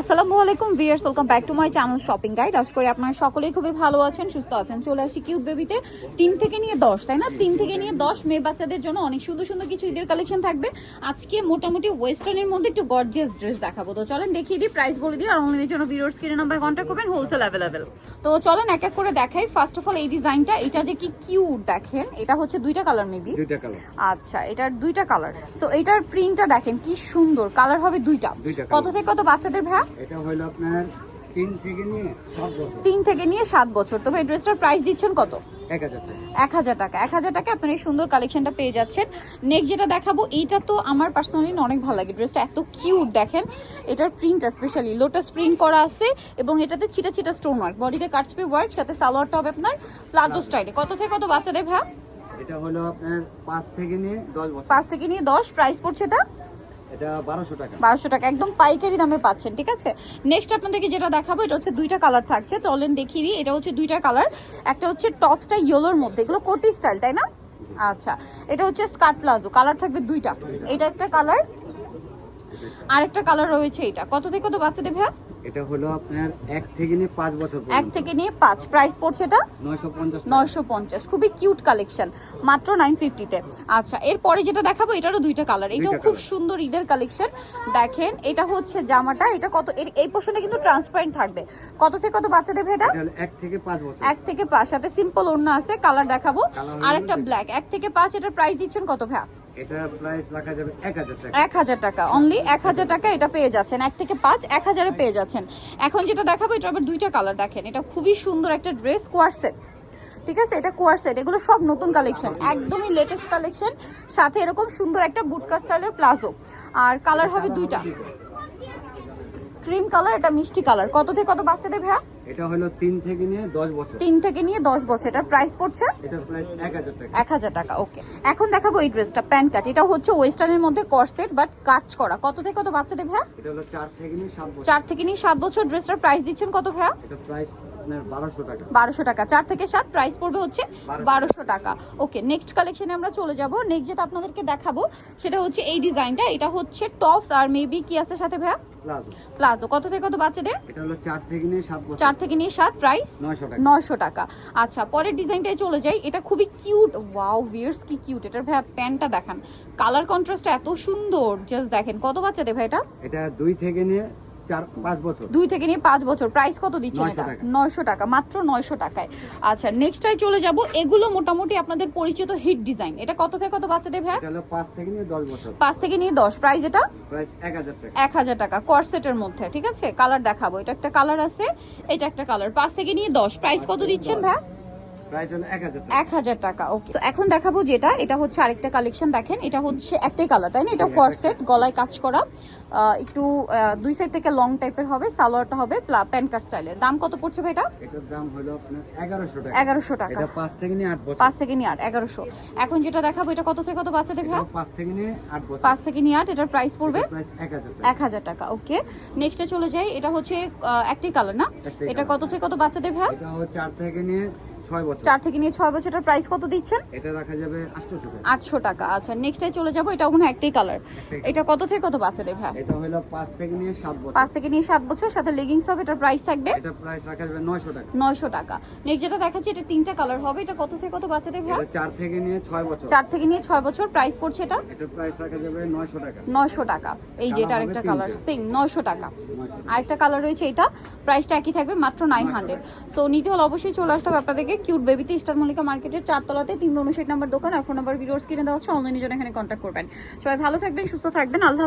আসসালামু আলাইকুম viewers welcome back to my channel shopping guide আশা করি আপনারা সকলেই খুবই ভালো আছেন সুস্থ আছেন। চলে আসি কিউট বেবিতে তিন থেকে নিয়ে দশ তাই না? তিন থেকে নিয়ে দশ মেয়ে বাচ্চাদের জন্য অনেক সুন্দর সুন্দর কিছু ঈদের কালেকশন থাকবে। আজকে মোটামুটি ওয়েস্টার্নের মধ্যে একটু গর্জিয়াস ড্রেস দেখাবো। তো চলেন দেখিয়ে দিই প্রাইস বলে দিই আর অনলাইনের জন্য ভিডিওর স্ক্রিনে নাম্বার কন্ট্যাক্ট করবেন হোলসেল অ্যাভেলেবেল তো চলেন এক এক করে দেখাই। ফার্স্ট অফ অল এই ডিজাইনটা এটা যে কি কিউট দেখেন এটা হচ্ছে দুইটা কালার মেবি দুইটা কালার আচ্ছা এটার দুইটা কালার সো এটার প্রিন্টটা দেখেন কি সুন্দর। কালার হবে দুইটা। দুইটা কত থেকে কত বাচ্চাদের ভ্যা এটা হলো আপনার তিন থেকে নিয়ে সব বছর। তিন থেকে নিয়ে সাত বছর। তবে এই ড্রেসটার প্রাইস দিচ্ছেন কত? এক হাজার টাকা। এক হাজার টাকা। আপনার এই সুন্দর কালেকশনটা পেয়ে যাচ্ছেন। নেক্সট যেটা দেখাবো এইটা তো আমার পার্সোনালি অনেক ভালো লাগে। ড্রেসটা এত কিউট দেখেন। এটার প্রিন্টটা স্পেশালি লোটাস প্রিন্ট করা আছে এবং এটাতে চিটা চিটা স্টোন ওয়ার্ক বডিতে কাটসপে ওয়ার্ক সাথে সালোয়ারটা হবে আপনার প্লাজো স্টাইলে কত থেকে কত বাচ্চাদের ভ্যা এটা হলো আপনার পাঁচ থেকে নিয়ে দশ পাঁচ থেকে নিয়ে দশ। প্রাইস পড়ছে এটা? এটা বারোশো টাকা। একদম পাইকারি দামে পাচ্ছেন ঠিক আছে? নেক্সট আপনাদেরকে যেটা দেখাবো এটা হচ্ছে দুইটা কালার থাকছে। চলেন দেখিয়ে দিই এটা হচ্ছে দুইটা কালার একটা হচ্ছে টপসটা ইয়েলোর মধ্যে এগুলো কোটি স্টাইল তাই না? আচ্ছা এটা হচ্ছে স্কার্ট প্লাজো কালার থাকবে দুইটা। এটা একটা কালার আরেকটা কালার রয়েছে এটা। কত থেকে কত বাচ্চাদের ভাইয়া? এটা হলো আপনার এক থেকে নিয়ে পাঁচ বছর এক থেকে নিয়ে পাঁচ। প্রাইস পড়ছে এটা? নয়শো পঞ্চাশ নয়শো পঞ্চাশ। খুবই কিউট কালেকশন মাত্র নাইন ফিফটিতে আচ্ছা এরপরে যেটা দেখাবো এটারও দুইটা কালার এটাও খুব সুন্দর ঈদের কালেকশন দেখেন এটা হচ্ছে জামাটা। এটা কত এই পোর্শনে কিন্তু ট্রান্সপারেন্ট থাকবে। কত থেকে কত বাচ্চাদের ভেটা এটা? হলো এক থেকে পাঁচ বছর। এক থেকে পাঁচ। সাথে সিম্পল ওড়না আছে কালার দেখাবো। Colour আর একটা ব্ল্যাক এক থেকে পাঁচ এটার প্রাইস দিচ্ছেন কত ভ্যা টাকা। টাকা। এটা পেয়ে যাচ্ছেন। এক থেকে পেয়ে যাচ্ছেন। এখন যেটা দেখাবো এটা আবার দুইটা কালার দেখেন। এটা খুবই সুন্দর একটা ড্রেস কোয়ারসেট ঠিক আছে? এটা কোয়ার সেট এগুলো সব নতুন কালেকশন একদমই লেটেস্ট কালেকশন সাথে এরকম সুন্দর একটা বুটকা স্টাইলের প্লাজো। আর কালার হবে দুইটা। ক্রিম কালার এটা মিষ্টি কালার। কত থেকে কত বাচ্চাদের ভাইয়া? এটা হলো তিন থেকে নিয়ে দশ বছর। তিন থেকে নিয়ে দশ বছর। এটার প্রাইস পড়ছে? এটা প্রাইস এক হাজার টাকা। এক হাজার টাকা ওকে এখন দেখাবো এই ড্রেসটা প্যান্ট কাট এটা হচ্ছে ওয়েস্টার্নের মধ্যে করসেট বাট কাজ করা। কত থেকে কত বাচ্চাদের ভাইয়া? এটা হলো চার থেকে নিয়ে সাত বছর। 4 থেকে নিয়ে 7 বছর। ড্রেসটার প্রাইস দিচ্ছেন কত ভাইয়া? এটা প্রাইস বারোশো টাকা। চার থেকে সাত প্রাইস পড়বে হচ্ছে বারোশো। টাকা। ওকে নেক্সট কালেকশনে আমরা চলে যাব। নেক্সট যেটা আপনাদেরকে দেখাবো সেটা হচ্ছে এই ডিজাইনটা এটা হচ্ছে টপস আর মেবি কি আছে সাথে ভাইয়া? প্লাজো কত থেকে কত বাচ্চাদের? চার থেকে নিয়ে সাত প্রাইস টাকা। নয়শো টাকা। আচ্ছা পরের ডিজাইনটায় চলে যাই। এটা খুবই কিউট ওয়াও ভিয়ার্স কি কিউট এটার ভাইয়া প্যান্টটা দেখান। কালার কন্ট্রাস্টটা এত সুন্দর। জাস্ট দেখেন। কত বাচ্চাদের ভাই এটা? এটা দুই থেকে নিয়ে চার পাঁচ বছর। দুই থেকে নিয়ে পাঁচ বছর। প্রাইস কত দিচ্ছেন 900 এটা? নয়শো টাকা মাত্র নয়শো টাকায়। আচ্ছা নেক্সটটাই চলে যাব। এগুলো মোটামুটি আপনাদের পরিচিত হিট ডিজাইন এটা কত থেকে কত বাচ্চাদের ভাই পাঁচ থেকে নিয়ে দশ বছর। পাঁচ থেকে নিয়ে দশ। প্রাইস এটা? এক হাজার টাকা। কর্সেটের মধ্যে ঠিক আছে? কালার দেখাবো। এটা একটা কালার আছে এটা একটা কালার পাঁচ থেকে নিয়ে দশ। প্রাইস কত দিচ্ছেন হলো এক হাজার টাকা। ওকে। তো এখন দেখাবো যেটা এটা হচ্ছে আরেকটা কালেকশন দেখেন এটা হচ্ছে একটাই কালার তাই না? এটা কর্সেট গলায় কাজ করা একটু দুই সাইড থেকে লং টাইপের হবে সালোয়ারটা হবে প্যান্ট কাট স্টাইলের দাম কত পড়ছে ভাই এটা? এটার দাম হলো আপনার এগারোশো টাকা। এগারোশো টাকা। এটা পাঁচ থেকে নিয়ে আট বছর। পাঁচ থেকে নিয়ে আট এগারোশো। এখন যেটা দেখাবো এটা কত থেকে কত বাচ্চাদের ভাই? পাঁচ থেকে নিয়ে আট বছর। পাঁচ থেকে নিয়ে আট এটার প্রাইস পড়বে প্রাইস এক হাজার টাকা। ওকে। নেক্সটে চলে যাই এটা হচ্ছে আহ, একটাই কালার না? এটা কত থেকে কত বাচ্চাদের ভাই? এটা হলো থেকে নিয়ে ছয় বছর। চার থেকে নিয়ে ছয় বছরটার প্রাইস কত দিচ্ছেন? এটা রাখা যাবে আটশোশো টাকা। আটশো টাকা আচ্ছা নেক্সটে চলে যাব এটা মনে একটাই কালার এটা কত থেকে কত বাচ্চাদের ভাই? এটা হলো পাঁচ থেকে নিয়ে সাত বছর। পাঁচ থেকে নিয়ে সাত বছর সাথে লেগিংস হবে এটার প্রাইস থাকবে? এটা প্রাইস রাখা যাবে নয়শো টাকা। নয়শো টাকা। নেক্সট যেটা দেখাচ্ছি এটা তিনটা কালার হবে এটা কত থেকে কত বাচ্চাদের ভাই? এটা চার থেকে নিয়ে ছয় বছর। চার থেকে নিয়ে ছয় বছর প্রাইস পড়ছে এটা? এটা প্রাইস রাখা যাবে নয়শো টাকা। নয়শো টাকা। এই যে এটা আরেকটা কালার। সেম নয়শো টাকা। 900 আরেকটা কালার রয়েছে এটা প্রাইসটা একই থাকবে মাত্র নাইন হান্ড্রেড সো নিতে হলে অবশ্যই চলে আসতে হবে আপনাদেরকে। কিউট বেবিতে স্টার মল্লিকা মার্কেটের চারতলাতে তিনশো উনষাট নাম্বার দোকান আর ফোন নাম্বার ভিডিওস কিনে দেওয়া হচ্ছে অনলাইনে জন্য এখানে কন্ট্যাক্ট করবেন। সবাই ভালো থাকবেন, সুস্থ থাকবেন। আল্লাহ